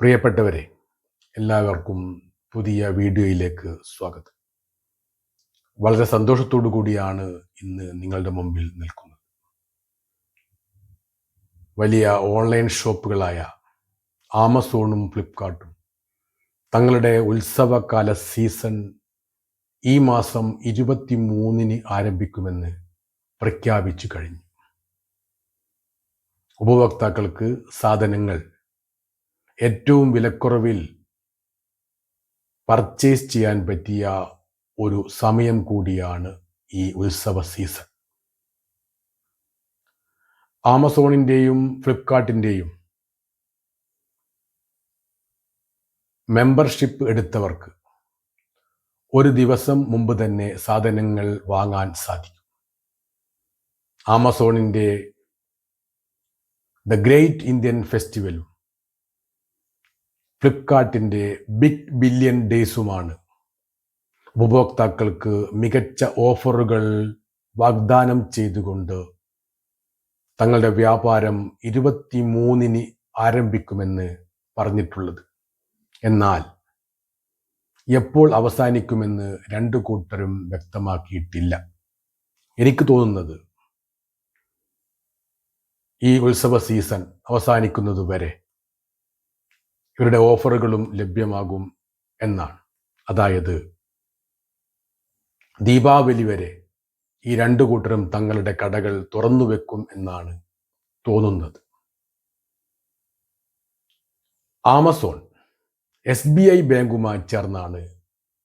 പ്രിയപ്പെട്ടവരെ എല്ലാവർക്കും പുതിയ വീഡിയോയിലേക്ക് സ്വാഗതം. വളരെ സന്തോഷത്തോടു കൂടിയാണ് ഇന്ന് നിങ്ങളുടെ മുമ്പിൽ നിൽക്കുന്നത്. വലിയ ഓൺലൈൻ ഷോപ്പുകളായ ആമസോണും ഫ്ലിപ്കാർട്ടും തങ്ങളുടെ ഉത്സവകാല സീസൺ ഈ മാസം ഇരുപത്തി മൂന്നിന് ആരംഭിക്കുമെന്ന് പ്രഖ്യാപിച്ചു കഴിഞ്ഞു. ഉപഭോക്താക്കൾക്ക് സാധനങ്ങൾ ഏറ്റവും വിലക്കുറവിൽ പർച്ചേസ് ചെയ്യാൻ പറ്റിയ ഒരു സമയം കൂടിയാണ് ഈ ഉത്സവ സീസൺ ആമസോണിന്റെയും ഫ്ലിപ്കാർട്ടിന്റെയും മെമ്പർഷിപ്പ് എടുത്തവർക്ക് ഒരു ദിവസം മുമ്പ് തന്നെ സാധനങ്ങൾ വാങ്ങാൻ സാധിക്കും. ആമസോണിന്റെ ദ ഗ്രേറ്റ് ഇന്ത്യൻ ഫെസ്റ്റിവലും ഫ്ലിപ്കാർട്ടിന്റെ ബിഗ് ബില്യൺ ഡേയ്സുമാണ് ഉപഭോക്താക്കൾക്ക് മികച്ച ഓഫറുകൾ വാഗ്ദാനം ചെയ്തുകൊണ്ട് തങ്ങളുടെ വ്യാപാരം ഇരുപത്തി മൂന്നിന് ആരംഭിക്കുമെന്ന് പറഞ്ഞിട്ടുള്ളത്. എന്നാൽ എപ്പോൾ അവസാനിക്കുമെന്ന് രണ്ടു കൂട്ടരും വ്യക്തമാക്കിയിട്ടില്ല. എനിക്ക് തോന്നുന്നത് ഈ ഉത്സവ സീസൺ അവസാനിക്കുന്നത് വരെ ഇവരുടെ ഓഫറുകളും ലഭ്യമാകും എന്നാണ്. അതായത് ദീപാവലി വരെ ഈ രണ്ടു കൂട്ടരും തങ്ങളുടെ കടകൾ തുറന്നു വെക്കും എന്നാണ് തോന്നുന്നത്. ആമസോൺ എസ് ബി ഐ ബാങ്കുമായി ചേർന്നാണ്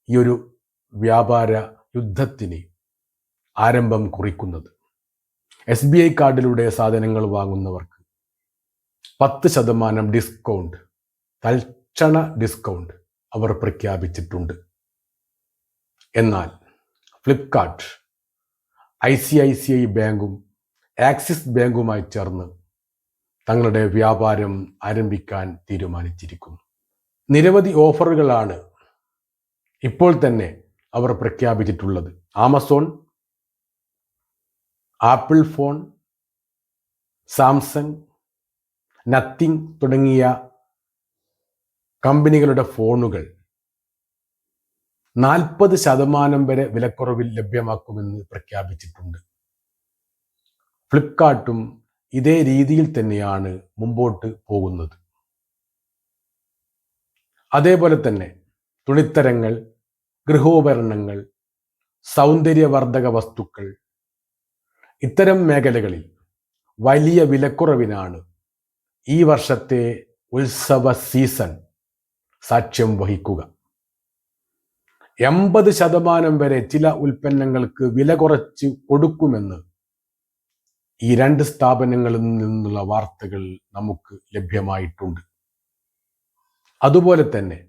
ഈ ഒരു വ്യാപാര യുദ്ധത്തിന് ആരംഭം കുറിക്കുന്നത്. എസ് ബി ഐ കാർഡിലൂടെ സാധനങ്ങൾ വാങ്ങുന്നവർക്ക് പത്ത് ശതമാനം ഡിസ്കൗണ്ട് തൽക്ഷണ ഡിസ്കൗണ്ട് അവർ പ്രഖ്യാപിച്ചിട്ടുണ്ട്. എന്നാൽ Flipkart I C I C I ബാങ്കും ആക്സിസ് ബാങ്കുമായി ചേർന്ന് തങ്ങളുടെ വ്യാപാരം ആരംഭിക്കാൻ തീരുമാനിച്ചിരിക്കുന്നു. നിരവധി ഓഫറുകളാണ് ഇപ്പോൾ തന്നെ അവർ പ്രഖ്യാപിച്ചിട്ടുള്ളത്. Amazon Apple phone Samsung Nothing തുടങ്ങിയ കമ്പനികളുടെ ഫോണുകൾ നാൽപ്പത് ശതമാനം വരെ വിലക്കുറവിൽ ലഭ്യമാക്കുമെന്ന് പ്രഖ്യാപിച്ചിട്ടുണ്ട്. ഫ്ലിപ്കാർട്ടും ഇതേ രീതിയിൽ തന്നെയാണ് മുമ്പോട്ട് പോകുന്നത്. അതേപോലെ തന്നെ തുണിത്തരങ്ങൾ ഗൃഹോപകരണങ്ങൾ സൗന്ദര്യവർദ്ധക വസ്തുക്കൾ ഇത്തരം മേഖലകളിൽ വലിയ വിലക്കുറവിനാണ് ഈ വർഷത്തെ ഉത്സവ സീസൺ. സാക്ഷ്യം വഹിക്കുക. എൺപത് ശതമാനം വരെ ചില ഉൽപ്പന്നങ്ങൾക്ക് വില കുറച്ച് കൊടുക്കുമെന്ന് ഈ രണ്ട് സ്ഥാപനങ്ങളിൽ നിന്നുള്ള വാർത്തകൾ നമുക്ക് ലഭ്യമായിട്ടുണ്ട്. അതുപോലെ തന്നെ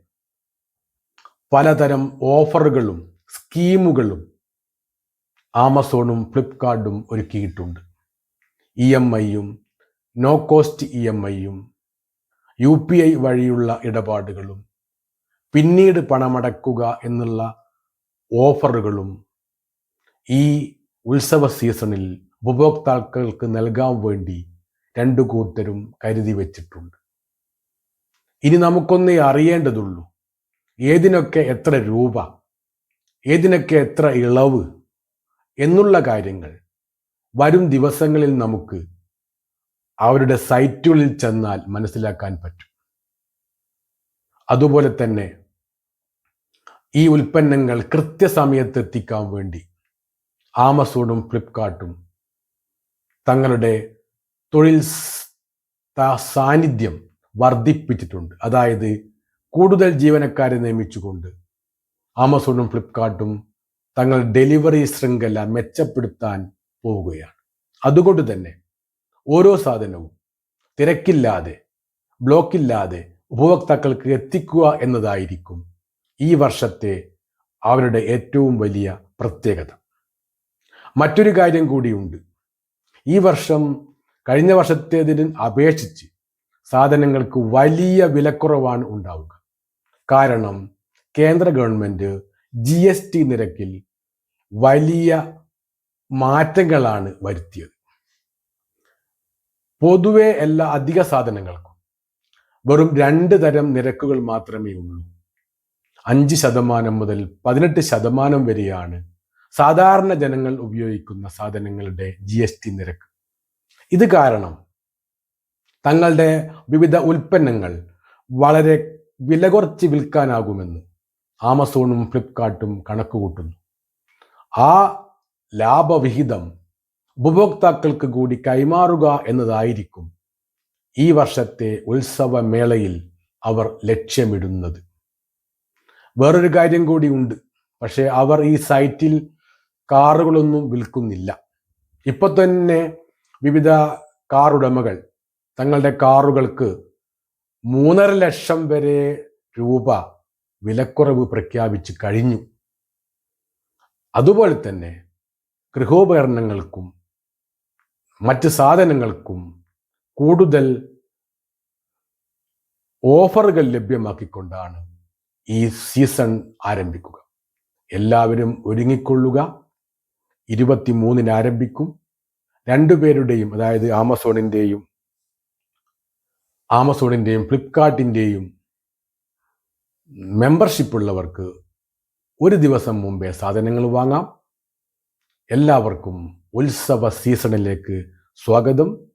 പലതരം ഓഫറുകളും സ്കീമുകളും ആമസോണും ഫ്ലിപ്കാർട്ടും ഒരുക്കിയിട്ടുണ്ട്. ഇ എം ഐയും നോ കോസ്റ്റ് ഇ എം ഐയും യു പി ഐ വഴിയുള്ള ഇടപാടുകളും പിന്നീട് പണമടക്കുക എന്നുള്ള ഓഫറുകളും ഈ ഉത്സവ സീസണിൽ ഉപഭോക്താക്കൾക്ക് നൽകാൻ വേണ്ടി രണ്ടു കൂട്ടരും കരുതി വച്ചിട്ടുണ്ട്. ഇനി നമുക്കൊന്നേ അറിയേണ്ടതുള്ളൂ ഏതിനൊക്കെ എത്ര രൂപ ഏതിനൊക്കെ എത്ര ഇളവ് എന്നുള്ള കാര്യങ്ങൾ വരും ദിവസങ്ങളിൽ നമുക്ക് അവരുടെ സൈറ്റുകളിൽ ചെന്നാൽ മനസ്സിലാക്കാൻ പറ്റും. അതുപോലെ തന്നെ ഈ ഉൽപ്പന്നങ്ങൾ കൃത്യസമയത്ത് എത്തിക്കാൻ വേണ്ടി ആമസോണും ഫ്ലിപ്കാർട്ടും തങ്ങളുടെ തൊഴിൽ സാന്നിധ്യം വർദ്ധിപ്പിച്ചിട്ടുണ്ട്. അതായത് കൂടുതൽ ജീവനക്കാരെ നിയമിച്ചുകൊണ്ട് ആമസോണും ഫ്ലിപ്കാർട്ടും തങ്ങൾ ഡെലിവറി ശൃംഖല മെച്ചപ്പെടുത്താൻ പോവുകയാണ്. അതുകൊണ്ട് തന്നെ ഓരോ സാധനവും തിരക്കില്ലാതെ ബ്ലോക്കില്ലാതെ ഉപഭോക്താക്കൾക്ക് എത്തിക്കുക എന്നതായിരിക്കും ഈ വർഷത്തെ അവരുടെ ഏറ്റവും വലിയ പ്രത്യേകത. മറ്റൊരു കാര്യം കൂടിയുണ്ട്. ഈ വർഷം കഴിഞ്ഞ വർഷത്തേതിന് അപേക്ഷിച്ച് സാധനങ്ങൾക്ക് വലിയ വിലക്കുറവാണ് ഉണ്ടാവുക. കാരണം കേന്ദ്ര ഗവൺമെന്റ് ജി എസ് ടി നിരക്കിൽ വലിയ മാറ്റങ്ങളാണ് വരുത്തിയത്. പൊതുവെ എല്ലാ അധിക സാധനങ്ങൾക്കും വെറും രണ്ട് തരം നിരക്കുകൾ മാത്രമേ ഉള്ളൂ. അഞ്ച് ശതമാനം മുതൽ പതിനെട്ട് ശതമാനം വരെയാണ് സാധാരണ ജനങ്ങൾ ഉപയോഗിക്കുന്ന സാധനങ്ങളുടെ ജി എസ് ടി നിരക്ക്. ഇത് കാരണം തങ്ങളുടെ വിവിധ ഉൽപ്പന്നങ്ങൾ വളരെ വില കുറച്ച് വിൽക്കാനാകുമെന്ന് ആമസോണും ഫ്ലിപ്കാർട്ടും കണക്കുകൂട്ടുന്നു. ആ ലാഭവിഹിതം ഉപഭോക്താക്കൾക്ക് കൂടി കൈമാറുക എന്നതായിരിക്കും ഈ വർഷത്തെ ഉത്സവമേളയിൽ അവർ ലക്ഷ്യമിടുന്നത്. വേറൊരു കാര്യം കൂടി ഉണ്ട്. പക്ഷേ അവർ ഈ സൈറ്റിൽ കാറുകളൊന്നും വിൽക്കുന്നില്ല. ഇപ്പൊ തന്നെ വിവിധ കാർ ഉടമകൾ തങ്ങളുടെ കാറുകൾക്ക് മൂന്നര ലക്ഷം വരെ രൂപ വിലക്കുറവ് പ്രഖ്യാപിച്ച് കഴിഞ്ഞു. അതുപോലെ തന്നെ ഗൃഹോപകരണങ്ങൾക്കും മറ്റ് സാധനങ്ങൾക്കും കൂടുതൽ ഓഫറുകൾ ലഭ്യമാക്കിക്കൊണ്ടാണ് ഈ സീസൺ ആരംഭിക്കുക. എല്ലാവരും ഒരുങ്ങിക്കൊള്ളുക. ഇരുപത്തിമൂന്നിന് ആരംഭിക്കും. രണ്ടുപേരുടെയും അതായത് ആമസോണിന്റെയും ആമസോണിന്റെയും ഫ്ലിപ്കാർട്ടിന്റെയും മെമ്പർഷിപ്പ് ഉള്ളവർക്ക് ഒരു ദിവസം മുമ്പേ സാധനങ്ങൾ വാങ്ങാം. എല്ലാവർക്കും ഉത്സവ സീസണിലേക്ക് സ്വാഗതം.